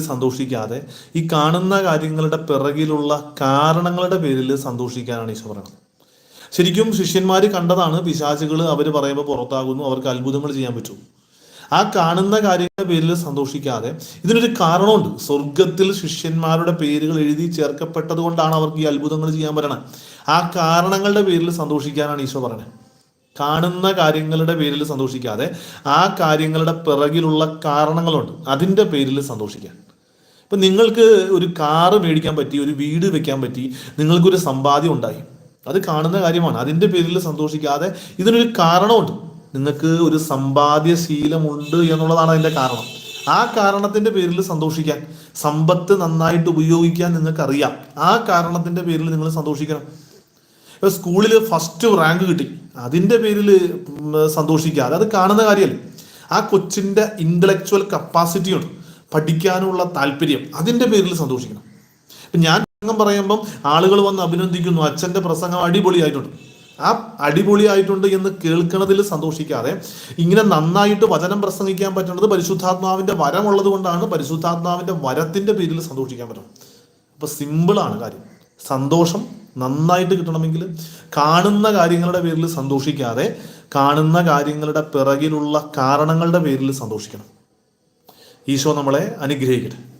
സന്തോഷിക്കാതെ ഈ കാണുന്ന കാര്യങ്ങളുടെ പിറകിലുള്ള കാരണങ്ങളുടെ പേരിൽ സന്തോഷിക്കാനാണ് ഈശോ പറയുന്നത്. ശരിക്കും ശിഷ്യന്മാർ കണ്ടതാണ് പിശാചുകൾ അവർ പറയുമ്പോൾ പുറത്താകുന്നു അവർക്ക് അത്ഭുതങ്ങൾ ചെയ്യാൻ പറ്റും. ആ കാണുന്ന കാര്യങ്ങളുടെ പേരിൽ സന്തോഷിക്കാതെ ഇതിനൊരു കാരണമുണ്ട്. സ്വർഗത്തിൽ ശിഷ്യന്മാരുടെ പേരുകൾ എഴുതി ചേർക്കപ്പെട്ടത് കൊണ്ടാണ് അവർക്ക് ഈ അത്ഭുതങ്ങൾ ചെയ്യാൻ പറ്റണത്. ആ കാരണങ്ങളുടെ പേരിൽ സന്തോഷിക്കാനാണ് ഈശോ പറയുന്നത്. കാണുന്ന കാര്യങ്ങളുടെ പേരിൽ സന്തോഷിക്കാതെ ആ കാര്യങ്ങളുടെ പിറകിലുള്ള കാരണങ്ങളുണ്ട് അതിന്റെ പേരിൽ സന്തോഷിക്കാൻ. ഇപ്പം നിങ്ങൾക്ക് ഒരു കാറ് മേടിക്കാൻ പറ്റി ഒരു വീട് വെക്കാൻ പറ്റി നിങ്ങൾക്കൊരു സമ്പാദ്യം ഉണ്ടായി. അത് കാണുന്ന കാര്യമാണ്. അതിന്റെ പേരിൽ സന്തോഷിക്കാതെ ഇതിനൊരു കാരണമുണ്ട്. നിങ്ങൾക്ക് ഒരു സമ്പാദ്യശീലമുണ്ട് എന്നുള്ളതാണ് അതിന്റെ കാരണം. ആ കാരണത്തിന്റെ പേരിൽ സന്തോഷിക്കാൻ സമ്പത്ത് നന്നായിട്ട് ഉപയോഗിക്കാൻ നിങ്ങൾക്കറിയാം. ആ കാരണത്തിന്റെ പേരിൽ നിങ്ങൾ സന്തോഷിക്കണം. സ്കൂളിൽ ഫസ്റ്റ് റാങ്ക് കിട്ടി. അതിന്റെ പേരിൽ സന്തോഷിക്കാതെ അത് കാണുന്ന കാര്യമല്ലേ? ആ കൊച്ചിന്റെ ഇന്റലക്ച്വൽ കപ്പാസിറ്റിയുണ്ട് പഠിക്കാനുള്ള താല്പര്യം അതിന്റെ പേരിൽ സന്തോഷിക്കണം. ഇപ്പൊ ഞാൻ പ്രസംഗം പറയുമ്പം ആളുകൾ വന്ന് അഭിനന്ദിക്കുന്നു അച്ഛന്റെ പ്രസംഗം അടിപൊളിയായിട്ടുണ്ട്. ആ അടിപൊളിയായിട്ടുണ്ട് എന്ന് കേൾക്കുന്നതിൽ സന്തോഷിക്കാതെ ഇങ്ങനെ നന്നായിട്ട് വചനം പ്രസംഗിക്കാൻ പറ്റുന്നത് പരിശുദ്ധാത്മാവിന്റെ വരമുള്ളത് കൊണ്ടാണ് പരിശുദ്ധാത്മാവിന്റെ വരത്തിന്റെ പേരിൽ സന്തോഷിക്കാൻ പറ്റുന്നത് അപ്പൊ സിമ്പിളാണ് കാര്യം. സന്തോഷം നന്നായിട്ട് കിട്ടണമെങ്കിൽ കാണുന്ന കാര്യങ്ങളുടെ പേരിൽ സന്തോഷിക്കാതെ കാണുന്ന കാര്യങ്ങളുടെ പിറകിലുള്ള കാരണങ്ങളുടെ പേരിൽ സന്തോഷിക്കണം. ഈശോ നമ്മളെ അനുഗ്രഹിക്കട്ടെ.